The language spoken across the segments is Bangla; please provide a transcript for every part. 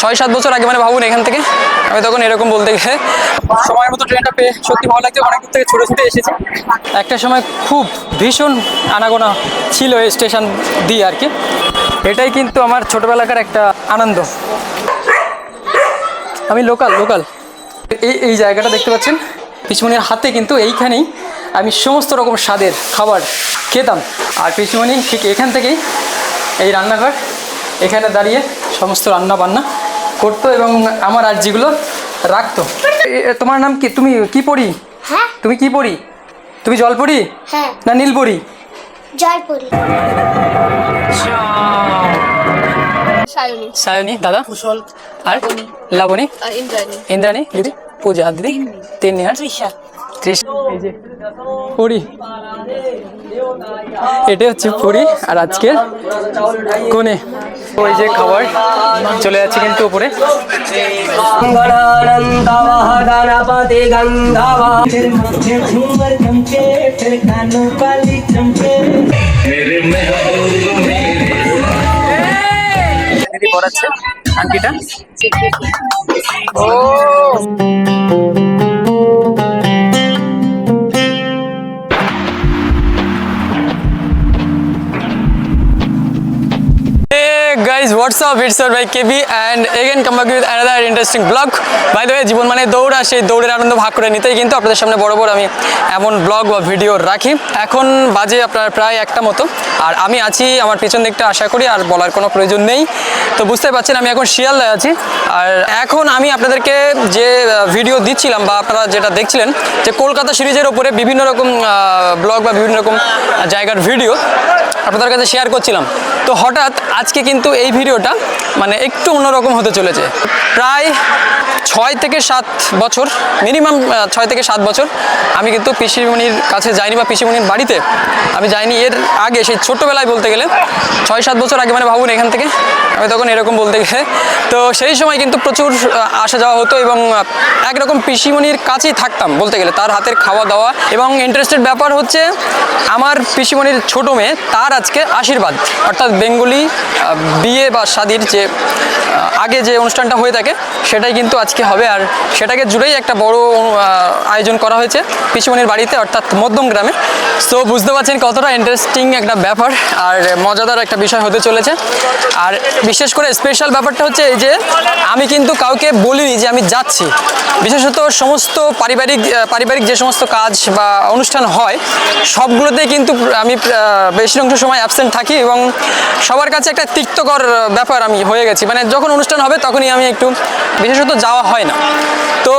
ছয় সাত বছর আগে মানে ভাবুন এখান থেকে। আমি তখন এরকম বলতে গেলে। সময়ের মতো ট্রেনটা পেয়ে সত্যি ভালো লাগছে। অনেক থেকে ছুটে ছুটে এসেছি। একটা সময় খুব ভীষণ আনাগোনা ছিল এই স্টেশন দিয়ে আর কি। এটাই কিন্তু আমার ছোটবেলাকার একটা আনন্দ। আমি লোকাল লোকাল। এই এই জায়গাটা দেখতে পাচ্ছেন? পিসমনির হাতে কিন্তু এইখানেই আমি সমস্ত রকম স্বাদের খাবার খেতাম। আর পিসমনি ঠিক এখান থেকেই এই রান্নাঘর, এখানে দাঁড়িয়ে সমস্ত রান্না বান্না করতো এবং আমার আর যেগুলো রাখতো তোমার নাম কি? তুমি কি পড়ি? হ্যাঁ। তুমি কি পড়ি? তুমি জল পড়ি হ্যাঁ। না নীল পড়ি জয়পুরি সায়নী। সায়নী দাদা? কুশল আর লাবণী। আর ইন্দ্রাণী। ইন্দ্রাণী দিদি পূজা দিদি তিন আর? ত্রিশ। এটাই হচ্ছে পুরী আর আজকের কোনে। ওই যে খাবার চলে যাচ্ছে কিন্তু উপরে। পড়াচ্ছে আংটিটা। ও। Guys, what's up? It's your by KB and again come back with another interesting vlog. By the way, জীবন মানে দৌড় আর সেই দৌড়ের আনন্দ ভাগ করে নিতেই কিন্তু আপনাদের সামনে বড় বড় আমি এমন ব্লগ বা ভিডিও রাখি এখন বাজে আপনার প্রায় একটা মতো আর আমি আছি আমার পিছন দিকটা আশা করি আর বলার কোনো প্রয়োজন নেই তো বুঝতে পারছেন আমি এখন শিয়ালদায় আছি আর এখন আমি আপনাদেরকে যে ভিডিও দিচ্ছিলাম বা আপনারা যেটা দেখছিলেন যে কলকাতা সিরিজের ওপরে বিভিন্ন রকম ব্লগ বা বিভিন্ন রকম জায়গার ভিডিও আপনাদের কাছে শেয়ার করছিলাম তো হঠাৎ আজকে কিন্তু এই ভিডিওটা মানে একটু অন্যরকম হতে চলেছে। প্রায় ছয় থেকে সাত বছর মিনিমাম ছয় থেকে সাত বছর। আমি কিন্তু পিসিমণির কাছে যাইনি বা পিসিমণির বাড়িতে। আমি যাইনি এর আগে, সেই ছোটোবেলায় বলতে গেলে। ছয় সাত বছর আগে মানে ভাবুন এখান থেকে। আমি তখন এরকম বলতে গেলে। তো সেই সময় কিন্তু প্রচুর আসা যাওয়া হতো এবং একরকম পিসিমণির কাছেই থাকতাম বলতে গেলে, তার হাতের খাওয়া দাওয়া। এবং ইন্টারেস্টেড ব্যাপার হচ্ছে, আমার পিসিমণির ছোট মেয়ে, তার আজকে আশীর্বাদ। অর্থাৎ বেঙ্গলি বিয়ে বা শাদির যে আগে যে অনুষ্ঠানটা হয়ে থাকে, সেটাই কিন্তু আজকে হবে আর সেটাকে জুড়েই একটা বড় আয়োজন করা হয়েছে পিসিমণির বাড়িতে, অর্থাৎ মধ্যম গ্রামে। সো বুঝতে পারছেন কতটা ইন্টারেস্টিং একটা ব্যাপার আর মজাদার একটা বিষয় হতে চলেছে। আর বিশেষ করে স্পেশাল ব্যাপারটা হচ্ছে এই যে, আমি কিন্তু কাউকে বলিনি যে আমি যাচ্ছি। বিশেষত সমস্ত পারিবারিক পারিবারিক যে সমস্ত কাজ বা অনুষ্ঠান হয়, সবগুলোতেই কিন্তু আমি বেশি অংশ সময় অ্যাবসেন্ট থাকি এবং সবার কাছে একটা তিক্তকর ব্যাপার আমি হয়ে গেছি। মানে যখন অনুষ্ঠান হবে তখনই আমি একটু, বিশেষত যাওয়া হয় না। তো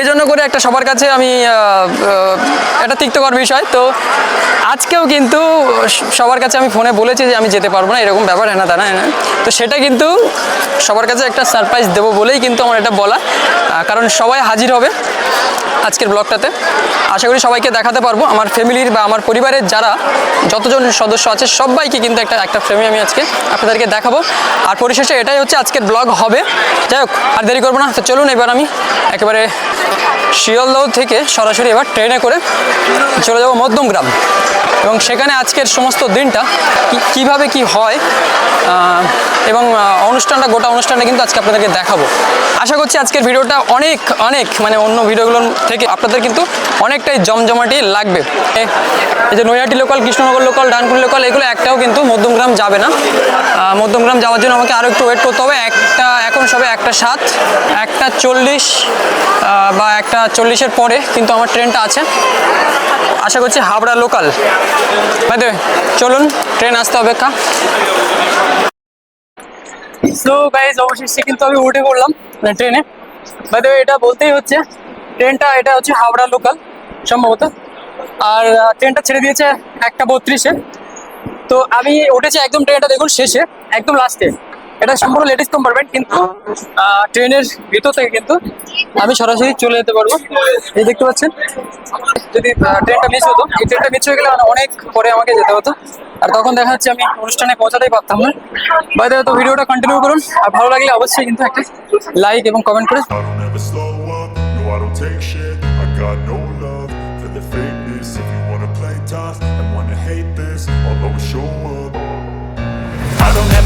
এই জন্য করে একটা সবার কাছে আমি একটা তিক্তকর বিষয়। তো আজকেও কিন্তু সবার কাছে আমি ফোনে বলেছি যে আমি যেতে পারব না, এরকম ব্যাপার হ্যাঁ তা না হ্যাঁ। তো সেটা কিন্তু সবার কাছে একটা সারপ্রাইজ দেবো বলেই কিন্তু আমার এটা বলা। কারণ সবাই হাজির হবে আজকের ব্লগটাতে। আশা করি সবাইকে দেখাতে পারব। আমার ফ্যামিলির বা আমার পরিবারের যারা যতজন সদস্য আছে, সবাইকে কিন্তু একটা একটা ফ্রেমে আমি আজকে আপনাদেরকে দেখাবো। আর পরিশেষে এটাই হচ্ছে আজকের ব্লগ হবে। যাই হোক, আর দেরি করব না। তো চলুন এবার আমি একেবারে শিয়ালদহ থেকে সরাসরি এবার ট্রেনে করে চলে যাব মধ্যমগ্রাম এবং সেখানে আজকের সমস্ত দিনটা কীভাবে কি হয় এবং অনুষ্ঠানটা, গোটা অনুষ্ঠানটা কিন্তু আজকে আপনাদেরকে দেখাবো। আশা করছি আজকের ভিডিওটা অনেক অনেক মানে অন্য ভিডিওগুলোর থেকে আপনাদের কিন্তু অনেকটাই জমজমাটি লাগবে। এই যে Naihati local, Krishnanagar local, Dankuni local, এগুলো একটাও কিন্তু মধ্যমগ্রাম যাবে না। মধ্যমগ্রাম যাওয়ার জন্য আমাকে আরও একটু ওয়েট করতে হবে। একটা, এখন সবে একটা সাত একটা চল্লিশ বা একটা চল্লিশের পরে কিন্তু আমার ট্রেনটা আছে। আশা করছি হাবড়া লোকাল বাই চলুন, ট্রেন আসতে অপেক্ষা সো গাইজ অবশেষে কিন্তু আমি উঠে পড়লাম মানে ট্রেনে। বাই এটা বলতেই হচ্ছে, ট্রেনটা এটা হচ্ছে হাওড়া লোকাল সম্ভবত। আর ট্রেনটা ছেড়ে দিয়েছে একটা বত্রিশে। তো আমি উঠেছি একদম ট্রেনটা দেখুন শেষে, একদম লাস্টে এটা সম্পূর্ণ লেডিস কম্পার্টমেন্ট কিন্তু ট্রেনের ভিতর থেকে কিন্তু আমি সরাসরি চলে যেতে পারব। এই দেখতে পাচ্ছেন? যদি ট্রেনটা মিস হতো, এই ট্রেনটা মিস হয়ে গেলে মানে অনেক পরে আমাকে যেতে হতো। আর তখন দেখা যাচ্ছে আমি অনুষ্ঠানে পৌঁছাতেই পারতাম না। বাইরে তো ভিডিওটা কন্টিনিউ করুন। আর ভালো লাগলে অবশ্যই কিন্তু একটা লাইক এবং কমেন্ট করে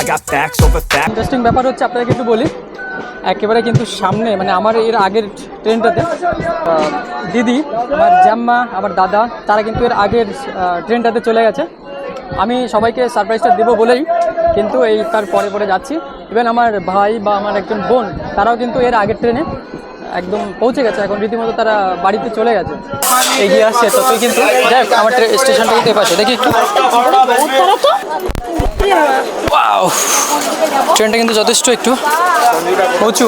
I got facts over facts interesting ব্যাপার হচ্ছে আপনাদেরকে একটু বলি একেবারে কিন্তু সামনে মানে আমার এর আগের ট্রেনটাতে দিদি আমার জ্যাম্মা আমার দাদা তারা কিন্তু এর আগের ট্রেনটাতে চলে গেছে। আমি সবাইকে সারপ্রাইজটা দেবো বলেই কিন্তু এই তার পরে পরে যাচ্ছি। ইভেন আমার ভাই বা আমার একজন বোন তারাও কিন্তু এর আগের ট্রেনে একদম পৌঁছে গেছে। এখন রীতিমতো তারা বাড়িতে চলে গেছে। এগিয়ে আসছে ততই কিন্তু যাই হোক, আমার স্টেশনটা কিন্তু দেখি একটু! ট্রেনটা কিন্তু যথেষ্ট একটু। উঁচু।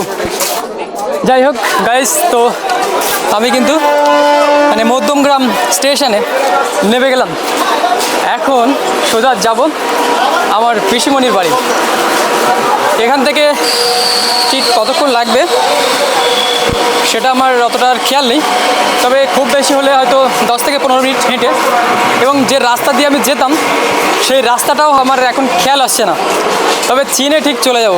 যাই হোক গাইস তো আমি কিন্তু মানে মধ্যমগ্রাম স্টেশনে নেমে গেলাম। এখন সোজা যাব আমার পিসিমণির বাড়ি। এখান থেকে ঠিক কতক্ষণ লাগবে? সেটা আমার অতটা আর খেয়াল নেই। তবে খুব বেশি হলে হয়তো দশ থেকে পনেরো মিনিট হেঁটে এবং যে রাস্তা দিয়ে আমি যেতাম সেই রাস্তাটাও আমার এখন খেয়াল আসছে না। তবে চিনে ঠিক চলে যাব।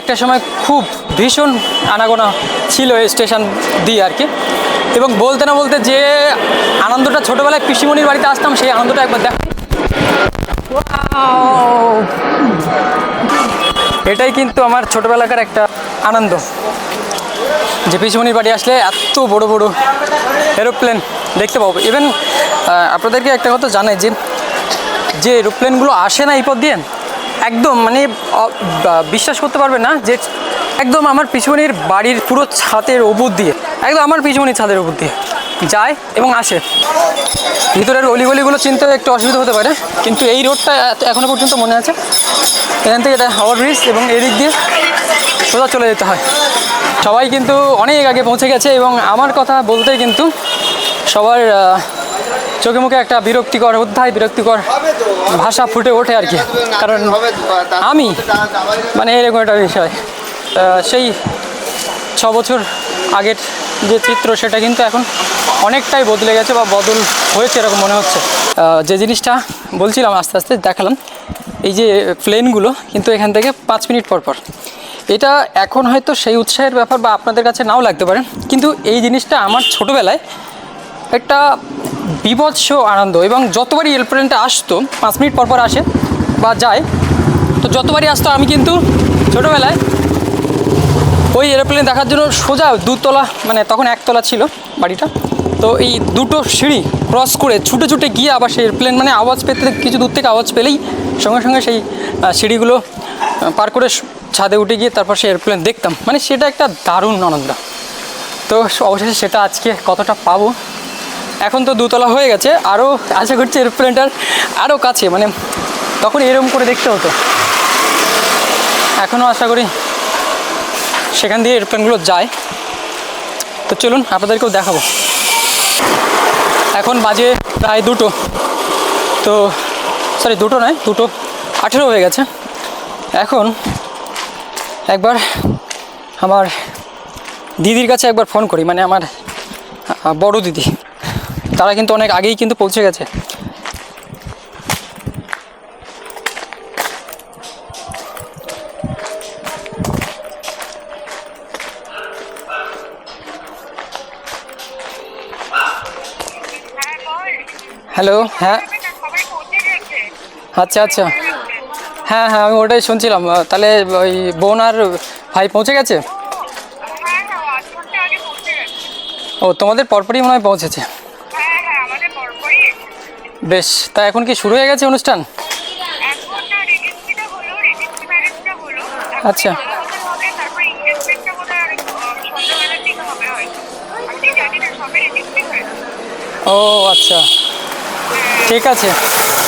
একটা সময় খুব ভীষণ আনাগোনা ছিল এই স্টেশন দিয়ে আর কি। এবং বলতে না বলতে যে আনন্দটা ছোটোবেলায় পিসিমণির বাড়িতে আসতাম সেই আনন্দটা একবার দেখ। এটাই কিন্তু আমার ছোটোবেলাকার একটা আনন্দ। যে পিসিমণির বাড়ি আসলে এত বড় বড় এরোপ্লেন দেখতে পাবো। ইভেন আপনাদেরকে একটা কথা জানাই যে যে এরোপ্লেনগুলো আসে না এই পথ দিয়ে, একদম মানে বিশ্বাস করতে পারবে না যে একদম আমার পিছুমনির বাড়ির পুরো ছাদের ওপর দিয়ে, একদম আমার পিছুমনির ছাদের ওপর দিয়ে যায় এবং আসে। ভিতরের অলিগলিগুলো চিনতে একটু অসুবিধা হতে পারে, কিন্তু এই রোডটা এত- এখনও পর্যন্ত মনে আছে। এখান থেকে এটা হাওয়ার ব্রিজ এবং এদিক দিয়ে সোজা চলে যেতে হয়। সবাই কিন্তু অনেক আগে পৌঁছে গেছে এবং আমার কথা বলতে কিন্তু সবার চোখে মুখে একটা বিরক্তিকর অধ্যায় বিরক্তিকর ভাষা ফুটে ওঠে আর কি। কারণ আমি মানে এরকম একটা বিষয়। সেই ছ বছর আগের যে চিত্র, সেটা কিন্তু এখন অনেকটাই বদলে গেছে বা বদল হয়েছে এরকম মনে হচ্ছে। যে জিনিসটা বলছিলাম আস্তে আস্তে দেখালাম, এই যে প্লেনগুলো কিন্তু এখান থেকে পাঁচ মিনিট পর পর। এটা এখন হয়তো সেই উৎসাহের ব্যাপার বা আপনাদের কাছে নাও লাগতে পারে, কিন্তু এই জিনিসটা আমার ছোটোবেলায় একটা বিভৎস আনন্দ এবং যতবারই এরোপ্লেনটা আসতো, পাঁচ মিনিট পর পর আসে বা যায়, তো যতবারই আসতো আমি কিন্তু ছোটোবেলায় ওই এরোপ্লেন দেখার জন্য সোজা দুতলা মানে তখন একতলা ছিল বাড়িটা, তো এই দুটো সিঁড়ি ক্রস করে ছুটে ছুটে গিয়ে আবার সেই এরোপ্লেন মানে আওয়াজ পেতে কিছু দূর থেকে আওয়াজ পেলেই সঙ্গে সঙ্গে সেই সিঁড়িগুলো পার করে ছাদে উঠে গিয়ে তারপর সে এরোপ্লেন দেখতাম। মানে সেটা একটা দারুণ আনন্দ। তো অবশেষে সেটা আজকে কতটা পাবো? এখন তো দুতলা হয়ে গেছে। আরও আশা করছি এরোপ্লেনটার আরও কাছে মানে তখন এরকম করে দেখতে হতো। এখনও আশা করি সেখান দিয়ে এরোপ্লেনগুলো যায়। তো চলুন, আপনাদেরকেও দেখাবো। এখন বাজে প্রায় দুটো। তো সরি দুটো নয়, দুটো আঠেরো হয়ে গেছে। এখন একবার আমার দিদির কাছে একবার ফোন করি মানে আমার বড় দিদি। তারা কিন্তু অনেক আগেই কিন্তু পৌঁছে গেছে। হ্যালো হ্যাঁ। আচ্ছা আচ্ছা। হ্যাঁ হ্যাঁ আমি ওটাই শুনছিলাম। তাহলে ওই বোন আর ভাই পৌঁছে গেছে? ও, তোমাদের পরপরই মনে হয় পৌঁছেছে? বেশ, তা এখন কি শুরু হয়ে গেছে অনুষ্ঠান? আচ্ছা। ও আচ্ছা। ঠিক আছে,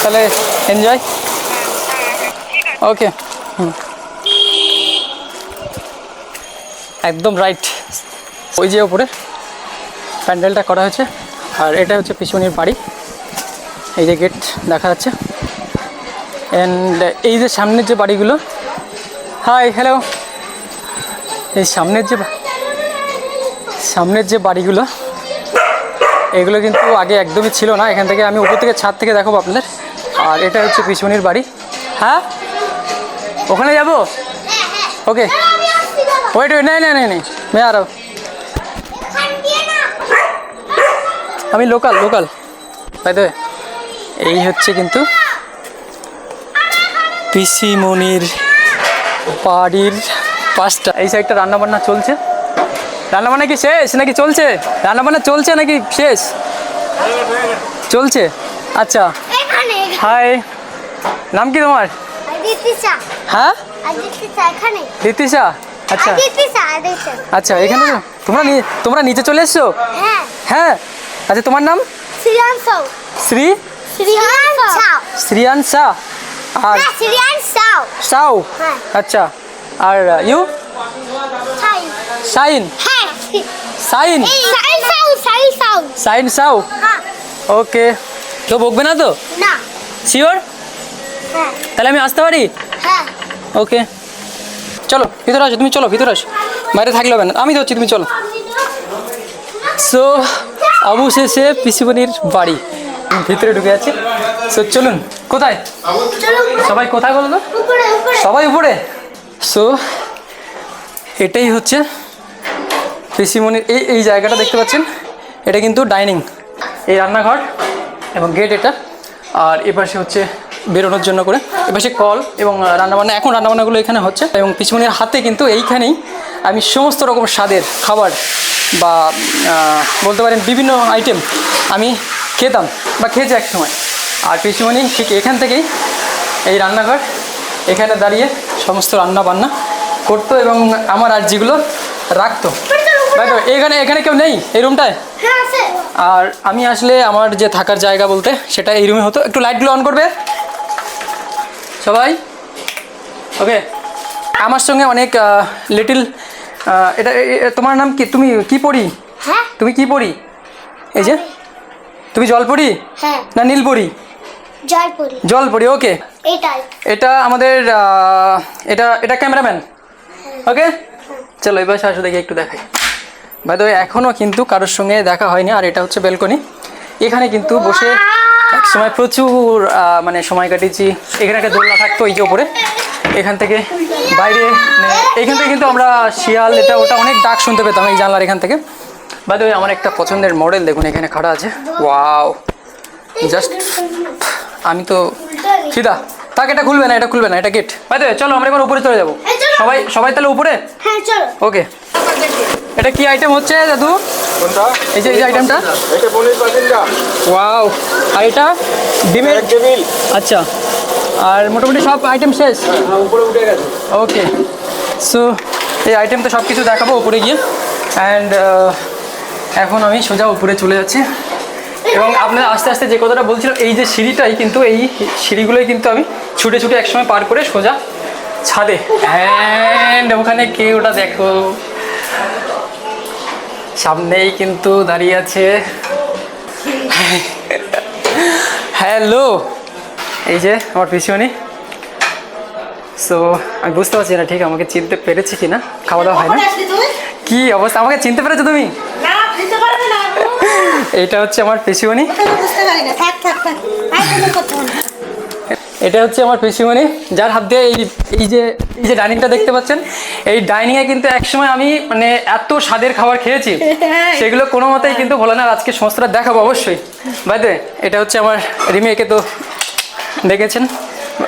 তাহলে এনজয় ওকে একদম রাইট ওই যে ওপরে প্যান্ডেলটা করা হয়েছে। আর এটা হচ্ছে পিছনের বাড়ি। এই যে গেট দেখা যাচ্ছে। অ্যান্ড এই যে সামনের যে বাড়িগুলো। হাই হ্যালো এই সামনের যে সামনের যে বাড়িগুলো, এগুলো কিন্তু আগে একদমই ছিল না। এখান থেকে আমি উপর থেকে ছাদ থেকে দেখাবো আপনাদের। আর এটা হচ্ছে পিছনের বাড়ি। হ্যাঁ? ওখানে যাব? ওকে ওয়েট ওয়েট নাই নাই নাই মেয়ে আরও। আমি লোকাল লোকাল তাই তো এই হচ্ছে কিন্তু পিসিমণির বাড়ির পাঁচটা। এই সাইডটা রান্নাবান্না চলছে। রান্নাবান্না কি শেষ নাকি চলছে? রান্নাবান্না চলছে নাকি শেষ? চলছে। আচ্ছা। হাই নাম কি তোমার? হ্যাঁ? ঋতিশা আচ্ছা। আচ্ছা এখানে তোমরা তোমরা নিচে চলে এসছো? হ্যাঁ। হ্যাঁ? আচ্ছা তোমার নাম? শ্রী? শ্রীয়ান শাহ আর হ্যাঁ সাউ। হ্যাঁ। আচ্ছা। Are you? সাই সাইন। সাইন। Sign Sau okay. তো বকবে না তো? না। শিওর তাহলে আমি আসতে পারি? হ্যাঁ। ওকে। চলো ভিতরে আসো তুমি চলো ভিতরে আসো। বাইরে থাকলে হবে না। আমি তো হচ্ছি তুমি চলো। সো অবশেষে পিসিমণির বাড়ি ভিতরে ঢুকে যাচ্ছি সো চলুন কোথায়? সবাই কোথায় বলো তো? সবাই উপরে? সো এটাই হচ্ছে পিসিমণির এই এই জায়গাটা দেখতে পাচ্ছেন? এটা কিন্তু ডাইনিং। এই রান্নাঘর এবং গেট এটা। আর এপাশে হচ্ছে বেরোনোর জন্য করে। এপাশে কল এবং রান্নাবান্না এখন রান্নাবান্নাগুলো এখানে হচ্ছে। এবং পিসিমণির হাতে কিন্তু এইখানেই আমি সমস্ত রকম স্বাদের খাবার বা বলতে পারেন বিভিন্ন আইটেম আমি খেতাম বা খেয়েছি এক সময়। আর পিসিমণি ঠিক এখান থেকেই এই রান্নাঘর এখানে দাঁড়িয়ে সমস্ত রান্না বান্না করতো এবং আমার আর যেগুলো রাখতো এখানে এখানে কেউ নেই এই রুমটায় হ্যাঁ আর আমি আসলে আমার যে থাকার জায়গা বলতে সেটা এই রুমে হতো। একটু লাইটগুলো অন করবে? সবাই? ওকে আমার সঙ্গে অনেক লিটিল এটা তোমার নাম কি? তুমি কি পড়ি? হ্যাঁ। তুমি কি পড়ি? এই যে? তুমি জল পড়ি হ্যাঁ। না নীল পড়ি জল পড়ি ওকে এটা আমাদের এটা এটা ক্যামেরাম্যান। ওকে চলো এবার আসো দেখি একটু দেখাই। বাই দ্য এখনও কিন্তু কারোর সঙ্গে দেখা হয়নি আর এটা হচ্ছে বেলকনি। এখানে কিন্তু বসে এক সময় প্রচুর মানে সময় কাটিয়েছি। এখানে একটা দোলনা থাকতো এই যে ওপরে। এখান থেকে বাইরে এখান থেকে কিন্তু আমরা শিয়াল, এটা ওটা অনেক ডাক শুনতে পেতাম এই জানলার এখান থেকে। বাই দ্য আমার একটা পছন্দের মডেল দেখুন, এখানে খাড়া আছে। ওয়াও জাস্ট আমি তো ফিদা তাক এটা খুলবে না, এটা খুলবে না, এটা গেট বাই দ্য চলো, আমরা এবার উপরে চলে যাব। সবাই সবাই তাহলে উপরে? হ্যাঁ চলো। ওকে এটা কি আইটেম হচ্ছে দাদু? কোনটা? এই যে এই আইটেমটা এটা পনির ওয়াও আর এটা? ডিমের? টেবিল আচ্ছা। আর মোটামুটি সব আইটেম শেষ? হ্যাঁ উপরে উঠে গেছে। ওকে সো এই আইটেম তো সব কিছু দেখাবো উপরে গিয়ে। অ্যান্ড এখন আমি সোজা উপরে চলে যাচ্ছি। এবং আপনারা আস্তে আস্তে যে কথাটা বলছিলাম এই যে সিঁড়িটাই কিন্তু এই সিঁড়িগুলোই কিন্তু আমি ছুটে ছুটে একসময় পার করে সোজা ছাদে। অ্যান্ড ওখানে কে ওটা দেখো। সামনেই কিন্তু দাঁড়িয়ে আছে। হ্যালো এই যে আমার পিছনে সো আমি বুঝতে পারছি না ঠিক আমাকে চিনতে পেরেছি কি না খাওয়া দাওয়া হয় না কি অবস্থা? আমাকে চিনতে পেরেছ তুমি? এটা হচ্ছে আমার পেশিমণি এটা হচ্ছে আমার পেশিমণি যার হাত দিয়ে এই এই যে এই যে ডাইনিংটা দেখতে পাচ্ছেন এই ডাইনিংয়ে কিন্তু একসময় আমি মানে এত স্বাদের খাবার খেয়েছি সেগুলো কোনো মতেই কিন্তু ভোলে না আজকে সমস্তটা দেখাবো অবশ্যই। বাইদে এটা হচ্ছে আমার রিমেকে তো দেখেছেন।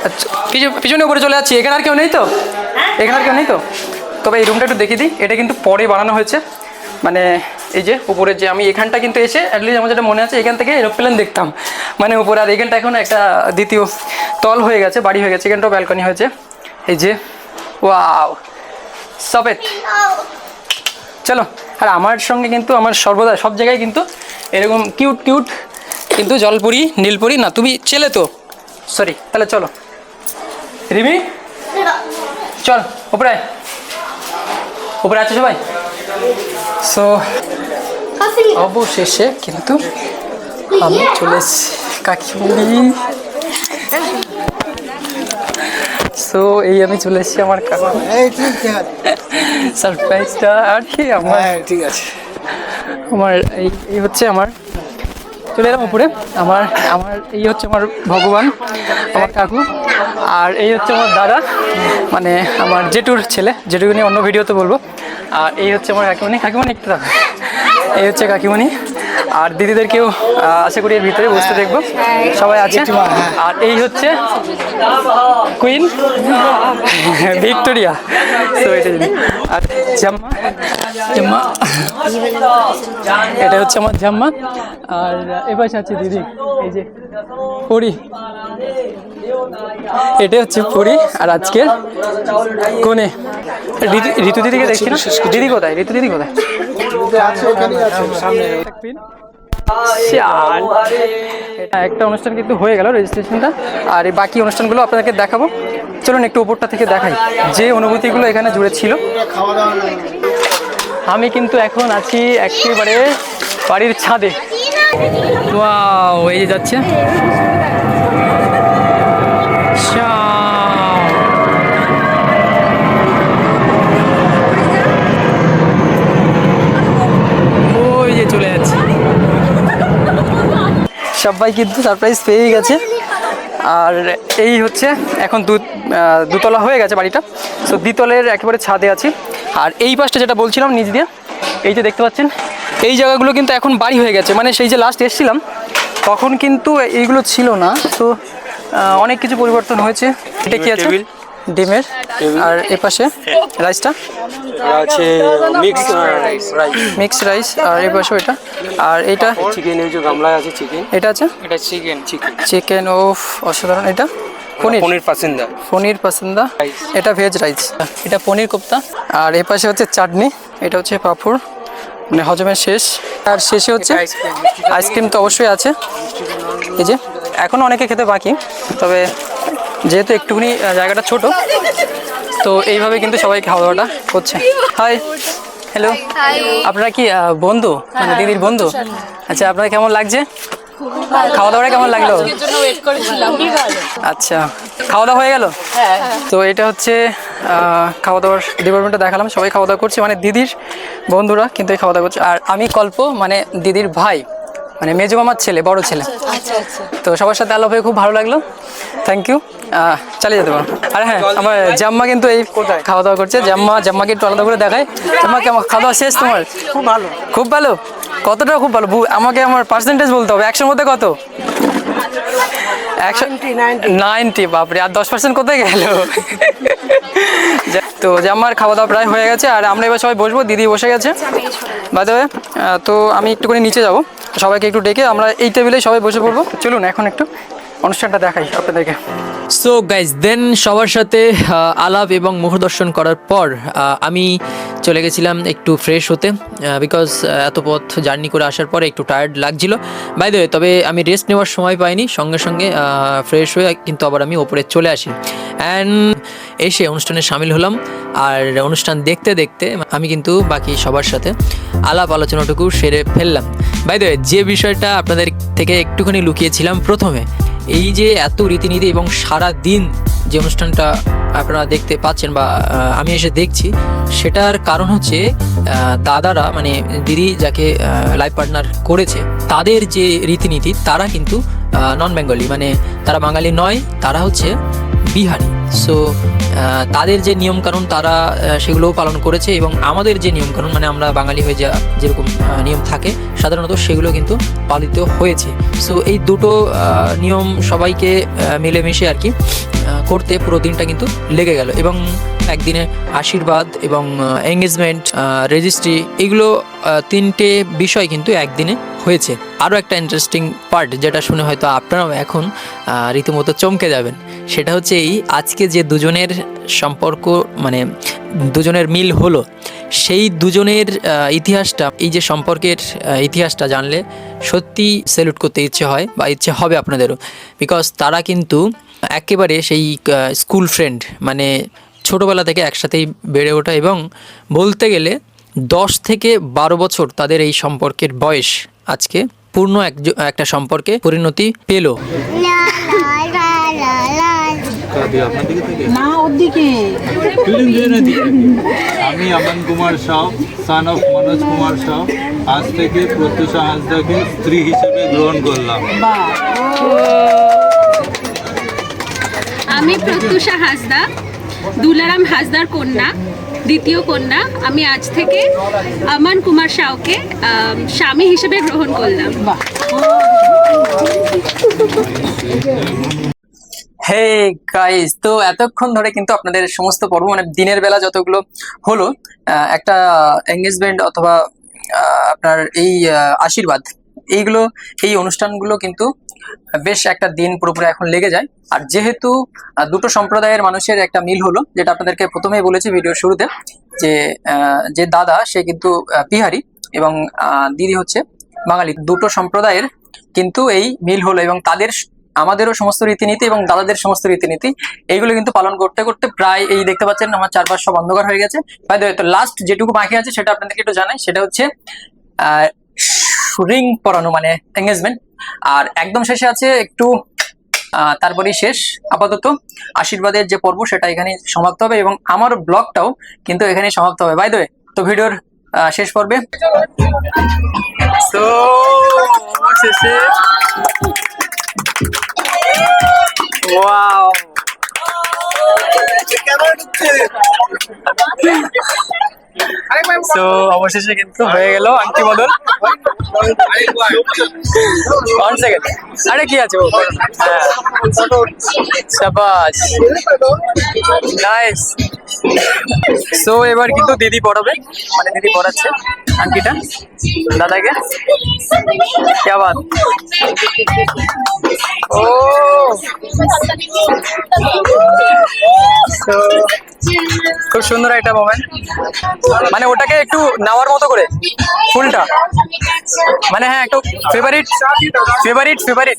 আচ্ছা, পিছু- পিছনে উপরে চলে যাচ্ছি এখানে আর কেউ নেই তো? এখানে আর কেউ নেই তো? তবে এই রুমটা একটু দেখিয়ে দিই এটা কিন্তু পরে বানানো হয়েছে। মানে এই যে উপরে যে আমি এখানটা কিন্তু এসে অ্যাটলিস্ট আমার যেটা মনে আছে এখান থেকে এরোপ্লেন দেখতাম। মানে উপরে আর এখানটা এখন একটা দ্বিতীয় তল হয়ে গেছে বাড়ি হয়ে গেছে এখানটাও ব্যালকনি হয়েছে। এই যে ওয়াও সবেত চলো আর আমার সঙ্গে কিন্তু আমার সর্বদা সব জায়গায় কিন্তু এরকম কিউট কিউট কিন্তু জলপুরি নীলপুরি না তুমি ছেলে তো। সরি তাহলে চলো। রিমি? চল ওপরে ওপরে আছে সবাই? সো অবশেষে কিন্তু আমি চলে এসেছি কাকিমুড়ি। সো এই আমি চলে এসেছি আমার সারপ্রাইজটা আর কি আমার ঠিক আছে। আমার এই এই হচ্ছে আমার চলে এলাম উপরে। আমার আমার এই হচ্ছে আমার ভগবান আমার কাকু। আর এই হচ্ছে আমার দাদা মানে আমার জেঠুর ছেলে। জেঠুকে নিয়ে অন্য ভিডিওতে বলব। আর এই হচ্ছে আমার কাকিমণি। কাকিমণি একটু এই হচ্ছে কাকিমণি। আর দিদিদেরকেও আশা করি এর ভিতরে বসতে দেখব। সবাই আছে। আর এই হচ্ছে কুইন ভিক্টোরিয়া। তো এটা আর জাম্মা এটা হচ্ছে আমার জাম্মা। আর এ পাশে আছে দিদি, এই যে পুরী। এটা হচ্ছে পুরী। আর আজকের কোনে ঋতু- দিদিকে দেখছি না? দিদি কোথায়? ঋতু দিদি কোথায়। একটা অনুষ্ঠান কিন্তু হয়ে গেল রেজিস্ট্রেশনটা আর এই বাকি অনুষ্ঠানগুলো আপনাদেরকে দেখাবো। চলুন একটু উপরটা থেকে দেখাই। যে অনুভূতিগুলো এখানে জুড়ে ছিল। আমি কিন্তু এখন আছি একেবারে বাড়ির ছাদে। এই যাচ্ছে। ওই যে চলে যাচ্ছে। সবাই কিন্তু সারপ্রাইজ পেয়ে গেছে। আর এই হচ্ছে এখন দু দুতলা হয়ে গেছে বাড়িটা। তো দ্বিতলের একেবারে ছাদে আছি। আর এই পাশটা যেটা বলছিলাম নিচ দিয়ে এই যে দেখতে পাচ্ছেন এই জায়গাগুলো কিন্তু এখন বাড়ি হয়ে গেছে। মানে সেই যে লাস্ট এসেছিলাম তখন কিন্তু এইগুলো ছিল না। তো অনেক কিছু পরিবর্তন হয়েছে। এটা কি আছে? ডিমের। আর এ পাশে রাইসটা আছে মিক্স রাইস মিক্স রাইস আর এই পাশে এটা। আর এটা? চিকেন এই যে গামলায় আছে চিকেন এটা আছে? এটা চিকেন চিকেন চিকেন ও অসাধারণ। এটা? পনির। পনির পাসিন্দা। পনির পছন্দা এটা ভেজ রাইস এটা পনির কোপ্তা। আর এ পাশে হচ্ছে চাটনি। এটা হচ্ছে পাঁপড়। মানে হজমের শেষ। আর শেষে হচ্ছে আইসক্রিম তো অবশ্যই আছে। এই যে এখনও অনেকে খেতে বাকি। তবে যেহেতু একটুখানি জায়গাটা ছোট তো এইভাবে কিন্তু সবাই খাওয়া দাওয়াটা করছে হাই হ্যালো আপনারা কি বন্ধু? মানে দিদির বন্ধু? আচ্ছা। আপনার কেমন লাগছে? খাওয়া দাওয়াটা কেমন লাগল? আচ্ছা। খাওয়া দাওয়া হয়ে গেল? তো এটা হচ্ছে খাওয়া দাওয়ার ডিপার্টমেন্টটা দেখালাম। সবাই খাওয়া দাওয়া করছে। মানে দিদির বন্ধুরা কিন্তু এই খাওয়া দাওয়া করছে। আর আমি কল্প মানে দিদির ভাই মানে মেজো মামার ছেলে বড় ছেলে। তো সবার সাথে আলাপ হয়ে খুব ভালো লাগল। থ্যাংক ইউ চালিয়ে যেতে পারো। আর হ্যাঁ আমার জাম্মা কিন্তু এই খাওয়া দাওয়া করছে। জাম্মা জাম্মাকে একটু আলাদা করে দেখায় জাম্মা কেমন? খাওয়া দাওয়া শেষ তোমার? খুব ভালো। খুব ভালো? কতটা খুব ভালো? আমাকে আমার পার্সেন্টেজ বলতে হবে। একশোর মধ্যে কত? একশো নাইনটি বাপরে আর দশ পার্সেন্ট কোথায় গেল? তো যে আমার খাওয়া দাওয়া প্রায় হয়ে গেছে আর আমরা এবার সবাই বসবো দিদি বসে গেছে। বাদে তো আমি একটুখানি নিচে যাব। সবাইকে একটু ডেকে আমরা এই টেবিলে সবাই বসে পড়ব। চলুন এখন একটু অনুষ্ঠানটা দেখাই আপনাদেরকে। সো গাইজ দেন সবার সাথে আলাপ এবং মুখদর্শন করার পর আমি চলে গেছিলাম একটু ফ্রেশ হতে বিকজ এত পথ জার্নি করে আসার পরে একটু টায়ার্ড লাগছিল। বাই দ্য তবে আমি রেস্ট নেওয়ার সময় পাইনি, সঙ্গে সঙ্গে ফ্রেশ হয়ে কিন্তু আবার আমি ওপরে চলে আসি। অ্যান্ড এসে অনুষ্ঠানে সামিল হলাম। আর অনুষ্ঠান দেখতে দেখতে আমি কিন্তু বাকি সবার সাথে আলাপ আলোচনাটুকু সেরে ফেললাম। বাই দ্য যে বিষয়টা আপনাদের থেকে একটুখানি লুকিয়েছিলাম প্রথমে, এই যে এত রীতিনীতি এবং সারা দিন যে অনুষ্ঠানটা আপনারা দেখতে পাচ্ছেন বা আমি এসে দেখছি, সেটার কারণ হচ্ছে দাদারা মানে দিদি যাকে লাইফ পার্টনার করেছে, তাদের যে রীতিনীতি, তারা কিন্তু নন বেঙ্গলি মানে তারা বাঙালি নয়, তারা হচ্ছে বিহারি। সো তাদের যে নিয়মকানুন, তারা সেগুলোও পালন করেছে এবং আমাদের যে নিয়মকানুন মানে আমরা বাঙালি হয়ে যা, যেরকম নিয়ম থাকে, সাধারণত সেগুলো কিন্তু পালিত হয়েছে। সো এই দুটো নিয়ম সবাইকে মিলেমিশে আর কি করতে পুরো দিনটা কিন্তু লেগে গেল। এবং একদিনে আশীর্বাদ এবং এঙ্গেজমেন্ট রেজিস্ট্রি এগুলো তিনটে বিষয় কিন্তু একদিনে হয়েছে। আরও একটা ইন্টারেস্টিং পার্ট যেটা শুনে হয়তো আপনারাও এখন রীতিমতো চমকে যাবেন। সেটা হচ্ছে এই আজকে যে দুজনের সম্পর্ক মানে দুজনের মিল হলো, সেই দুজনের ইতিহাসটা, এই যে সম্পর্কের ইতিহাসটা জানলে সত্যি স্যালুট করতে ইচ্ছে হয় বা ইচ্ছে হবে আপনাদেরও। বিকজ তারা কিন্তু একেবারে সেই স্কুল ফ্রেন্ড মানে ছোটোবেলা থেকে একসাথেই বেড়ে ওঠা এবং বলতে গেলে দশ থেকে বারো বছর তাদের এই সম্পর্কের বয়স আজকে পূর্ণ এক একটা সম্পর্কে পরিণতি পেল। আমি আমান কুমার সাউ সান অফ মনোজ কুমার সাউ। আজ থেকে প্রত্যুষা হাঁসদাকে স্ত্রী হিসেবে গ্রহণ করলাম। আমি প্রত্যুষা হাসদা দুলারাম হাসদার কন্যা দ্বিতীয় কন্যা। আমি আজ থেকে আমান কুমার সাউকে স্বামী হিসেবে গ্রহণ করলাম। হে গাইস তো এতক্ষণ ধরে কিন্তু আপনাদের সমস্ত পর্ব মানে দিনের বেলা যতগুলো হলো একটা এঙ্গেজমেন্ট অথবা আপনার এই আশীর্বাদ, এইগুলো, এই অনুষ্ঠানগুলো কিন্তু বেশ একটা দিন পুরোপুরি এখন লেগে যায়। আর যেহেতু দুটো সম্প্রদায়ের মানুষের একটা মিল হলো, যেটা আপনাদেরকে প্রথমেই বলেছি ভিডিওর শুরুতে, যে যে দাদা, সে কিন্তু বিহারি এবং দিদি হচ্ছে বাঙালি। দুটো সম্প্রদায়ের কিন্তু এই মিল হলো এবং তাদের আমাদেরও সমস্ত রীতিনীতি এবং দাদাদের সমস্ত রীতিনীতি, এইগুলো কিন্তু পালন করতে করতে প্রায় এই দেখতে পাচ্ছেন আমার চারপাশ সব অন্ধকার হয়ে গেছে। তো লাস্ট যেটুকু বাকি আছে সেটা আপনাদেরকে একটু জানাই, সেটা হচ্ছে রিং পরানো মানে এঙ্গেজমেন্ট আর একদম শেষে আছে একটু তারপরেই শেষ, আপাতত। আশীর্বাদের যে পর্ব সেটা এখানে সমাপ্ত হবে এবং আমার ব্লগটাও কিন্তু এখানে সমাপ্ত হবে। বাই দ্য তো ভিডিওর শেষ পর্বে। তো শেষে ওয়াও তো অবশেষে কিন্তু হয়ে গেল আংটি বদল। ওয়ান আরে, কি আছে সাবাস। নাইস সো এবার কিন্তু দিদি পড়াবে। মানে দিদি পড়াচ্ছে। আংটিটা? দাদাকে? কে বাদ ও! খুব সুন্দর একটা মোমেন্ট মানে ওটাকে একটু নেওয়ার মতো করে, ফুলটা। মানে হ্যাঁ একটু ফেভারিট ফেভারিট ফেভারিট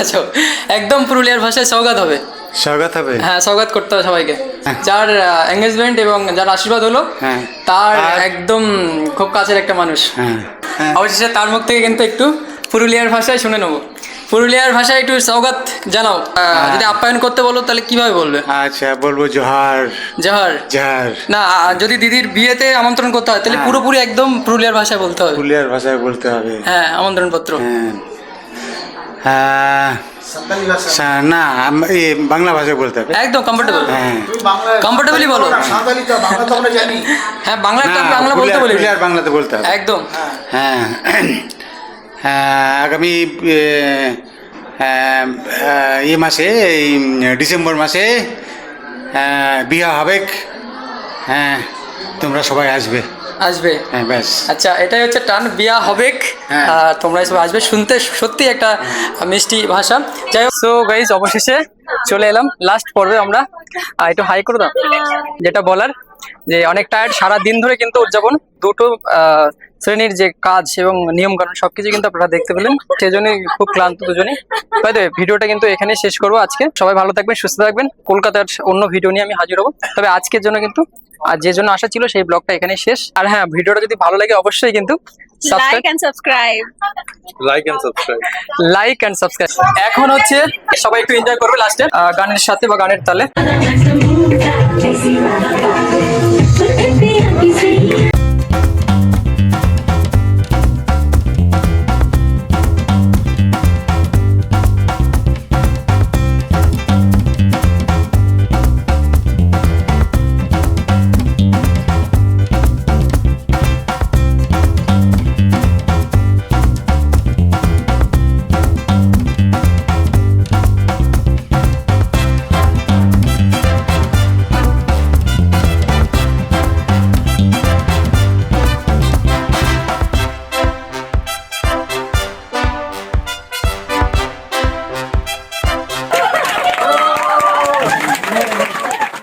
আছো? একদম পুরুলিয়ার ভাষায় স্বাগত হবে। স্বাগত হবে। হ্যাঁ স্বাগত করতে হবে সবাইকে। হ্যাঁ। যার এঙ্গেজমেন্ট এবং যার আশীর্বাদ হলো হ্যাঁ। তার একদম খুব কাছের একটা মানুষ। হ্যাঁ। অবশেষে তার মুখ থেকে কিন্তু একটু পুরুলিয়ার ভাষায় শুনে নেব। পুরুলিয়ার ভাষায় একটু সৌগাত জানাও। যদি আপ্যায়ন করতে বলো তাহলে কীভাবে বলবে? আচ্ছা বলব জোহার। জহর? জোহার। না যদি দিদির বিয়েতে আমন্ত্রণ করতে হয় তাহলে পুরোপুরি একদম পুরুলিয়ার ভাষায় বলতে হবে। পুরুলিয়ার ভাষায় বলতে হবে। হ্যাঁ আমন্ত্রণ পত্র হ্যাঁ। সা- না বাংলা ভাষায় বলতে হবে। একদম কমফোর্টেবল হ্যাঁ। কমফোর্টেবলি বলো। হ্যাঁ বাংলা বাংলা বলতে বলি। পুরুলিয়ার বাংলাতে বলতে হবে। একদম। হ্যাঁ হ্যাঁ, আগামী এ, আহ, আহ, এ মাসে এই ডিসেম্বর মাসে আহ, বিয়া হবে। হ্যাঁ তোমরা সবাই আসবে। আসবে? হ্যাঁ ব্যাস। আচ্ছা এটাই হচ্ছে টান বিয়া হবেক হ্যাঁ। তোমরা সব আসবে শুনতে সত্যি একটা মিষ্টি ভাষা। যাই হোক সো গাইজ অবশেষে চলে এলাম। লাস্ট পর্বে আমরা একটু হাই করে দাও। যেটা বলার যে অনেক টায়ার্ড সারা দিন ধরে কিন্তু উদযাপন। দুটো শ্রেণির যে কাজ এবং নিয়ম কানুন সবকিছু কিন্তু আপনারা দেখতে পেলেন। সেজন্য খুব ক্লান্ত দুজনে তাই ভিডিওটা কিন্তু এখানে শেষ করব আজকে। সবাই ভালো থাকবেন, সুস্থ থাকবেন। কলকাতার অন্য ভিডিও নিয়ে আমি হাজির হব। তবে আজকের জন্য কিন্তু, আর যে জন্য আসা ছিল, সেই ব্লগটা এখানে শেষ। আর হ্যাঁ ভিডিওটা যদি ভালো লাগে, অবশ্যই কিন্তু লাইক লাইক সাবস্ক্রাইব এখন হচ্ছে সবাই একটু এনজয় করবে লাস্টে গানের সাথে বা গানের তালে।